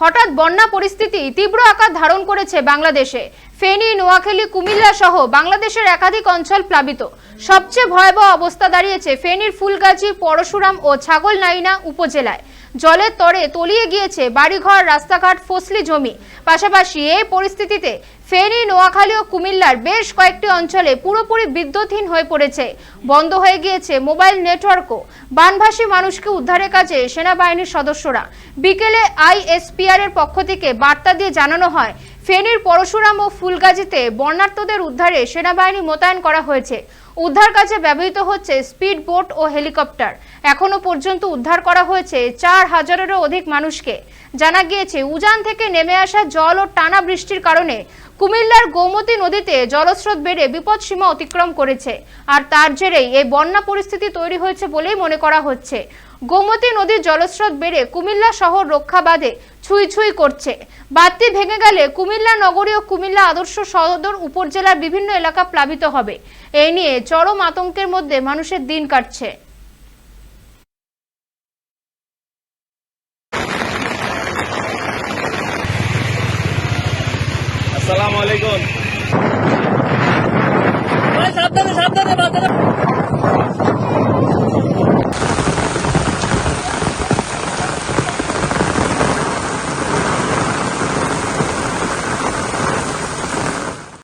হঠাৎ বন্যা পরিস্থিতি তীব্র আকার ধারণ করেছে বাংলাদেশে। ফেনী, নোয়াখালী, কুমিল্লা সহ বাংলাদেশের একাধিক অঞ্চল প্লাবিত। সবচেয়ে ভয়াবহ অবস্থা দাঁড়িয়েছে ফেনীর ফুলগাজী, পরশুরাম ও ছাগলনাইনা উপজেলায়। জলের তরে তলিয়ে গিয়েছে বাড়িঘর, রাস্তাঘাট, ফসলি জমি। পাশাপাশি এই পরিস্থিতিতে ফেনী, নোয়াখালী ও কুমিল্লার বেশ কয়েকটি অঞ্চলে পুরোপুরি বিদ্যুৎহীন হয়ে পড়েছে। বন্ধ হয়ে গিয়েছে মোবাইল নেটওয়ার্কও। বানভাসী মানুষকে উদ্ধারের কাজে সেনাবাহিনীর সদস্যরা। বিকেলে আইএসপিআর এর পক্ষ থেকে বার্তা দিয়ে জানানো হয় ফেনীর পরশুরাম ও ফুলগাজীতে বন্যার্তদের উদ্ধারে সেনাবাহিনী মোতায়েন করা হয়েছে। উদ্ধার কাজে ব্যবহৃত হচ্ছে স্পিড বোট ও হেলিকপ্টার। এখনও পর্যন্ত উদ্ধার করা হয়েছে চার হাজারেরও অধিক মানুষকে। জানা গিয়েছে, উজান থেকে নেমে আসা জল ও টানা বৃষ্টির কারণে কুমিল্লার গোমতী নদীতে জলস্রোত বেড়ে বিপদসীমা অতিক্রম করেছে। আর তার জেরেই এই বন্যা পরিস্থিতি তৈরি হয়েছে বলেই মনে করা হচ্ছে। গোমতী নদীর জলস্রোত বেড়ে কুমিল্লা শহর রক্ষা বাঁধে ছুঁই ছুঁই করছে। বাঁধটি ভেঙে গেলে কুমিল্লা নগরী ও কুমিল্লা আদর্শ সদর উপজেলার বিভিন্ন এলাকা প্লাবিত হবে। এই নিয়ে চরম আতঙ্কের মধ্যে মানুষের দিন কাটছে। আসসালামু আলাইকুম।